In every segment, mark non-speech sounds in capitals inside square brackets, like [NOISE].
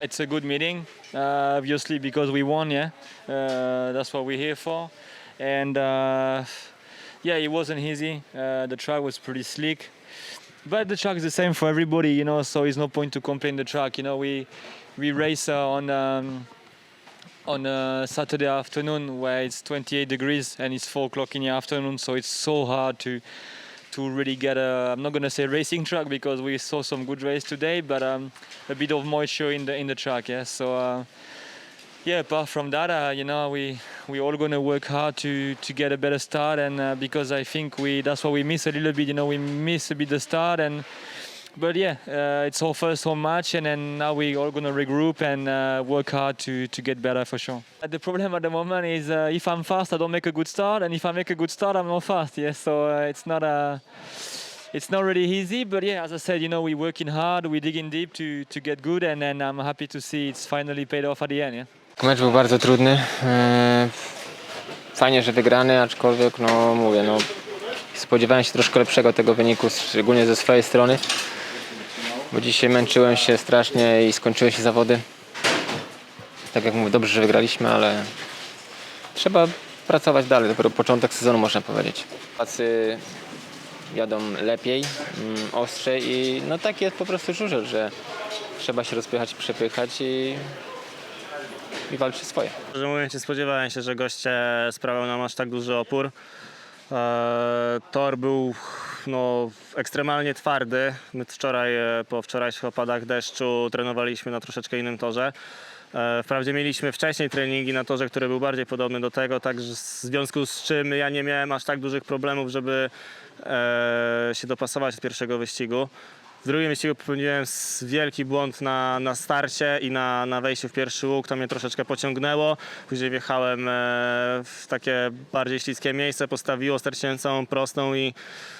It's a good meeting, uh, obviously because we won. Yeah, uh, that's what we're here for. And uh, yeah, it wasn't easy. Uh, the track was pretty slick, but the track is the same for everybody, you know. So it's no point to complain the track. You know, we we race uh, on. Um, on a Saturday afternoon where it's 28 degrees and it's 4 o'clock in the afternoon, so it's so hard to to really get a I'm not gonna say racing track because we saw some good race today, but um, a bit of moisture in the in the track. Yeah, so uh, yeah. Apart from that, uh, you know, we we all gonna work hard to to get a better start, and uh, because I think we that's what we miss a little bit. You know, we miss a bit the start and. But yeah, uh, it's our first home match, and then now we all gonna regroup and uh, work hard to, to get better for sure. Uh, The problem at the moment is uh, if I'm fast, I don't make a good start, and if I make a good start, I'm not fast. Yeah, so uh, it's not a, it's not really easy. But yeah, as I said, you know, we're working hard, we're digging deep to to get good, and then I'm happy to see it's finally paid off at the end. Yeah. Mecz był bardzo trudny. E, Fajnie, że wygrany, aczkolwiek no mówię, no spodziewałem się troszkę lepszego tego wyniku, szczególnie ze swojej strony. Bo dzisiaj męczyłem się strasznie i skończyły się zawody. Tak jak mówię, dobrze, że wygraliśmy, ale trzeba pracować dalej. Dopiero początek sezonu można powiedzieć. Polacy jadą lepiej, mm, ostrzej i no tak jest po prostu żużel, że trzeba się rozpychać, przepychać i, i walczyć swoje. Szczerze mówiąc, nie spodziewałem się, że goście sprawią nam aż tak duży opór. E, tor był no, ekstremalnie twardy. My wczoraj, e, po wczorajszych opadach deszczu trenowaliśmy na troszeczkę innym torze. E, Wprawdzie mieliśmy wcześniej treningi na torze, który był bardziej podobny do tego, także w związku z czym ja nie miałem aż tak dużych problemów, żeby się dopasować do pierwszego wyścigu. W drugim wyścigu popełniłem wielki błąd na, na starcie i na, na wejściu w pierwszy łuk. To mnie troszeczkę pociągnęło. Później wjechałem e, w takie bardziej śliskie miejsce, postawiło, straciłem całą prostą i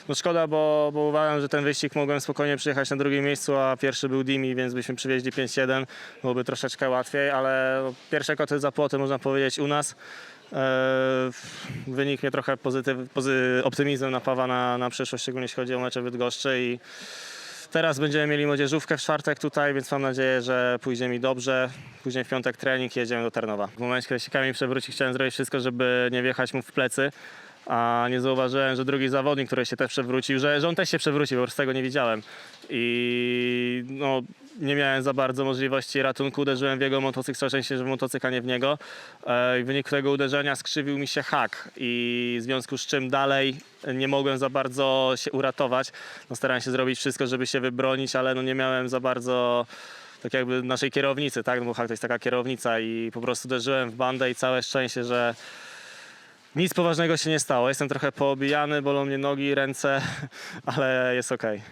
no szkoda, bo, bo uważam, że ten wyścig mogłem spokojnie przyjechać na drugim miejscu, a pierwszy był Dimi, więc byśmy przywieźli 5-1. Byłoby troszeczkę łatwiej, ale pierwsze koty za płoty można powiedzieć u nas. E, Wynik mnie trochę pozytyw, pozy, optymizmem napawa na, na przyszłość, szczególnie jeśli chodzi o mecze Bydgoszczy i Teraz będziemy mieli młodzieżówkę w czwartek tutaj, więc mam nadzieję, że pójdzie mi dobrze. Później w piątek trening jedziemy do Tarnowa. W momencie, kiedy się Kamil przewróci, chciałem zrobić wszystko, żeby nie wjechać mu w plecy. A nie zauważyłem, że drugi zawodnik, który się też przewrócił, że, że on też się przewrócił, po prostu tego nie widziałem. I no, nie miałem za bardzo możliwości ratunku. Uderzyłem w jego motocykl, coraz szczęście, że w motocykl, a nie w niego. E, W wyniku tego uderzenia skrzywił mi się hak i w związku z czym dalej nie mogłem za bardzo się uratować. No, starałem się zrobić wszystko, żeby się wybronić, ale no, nie miałem za bardzo tak jakby naszej kierownicy, tak? No, bo hak to jest taka kierownica i po prostu uderzyłem w bandę i całe szczęście, że nic poważnego się nie stało. Jestem trochę poobijany, bolą mnie nogi, ręce, [LAUGHS] ale jest okej.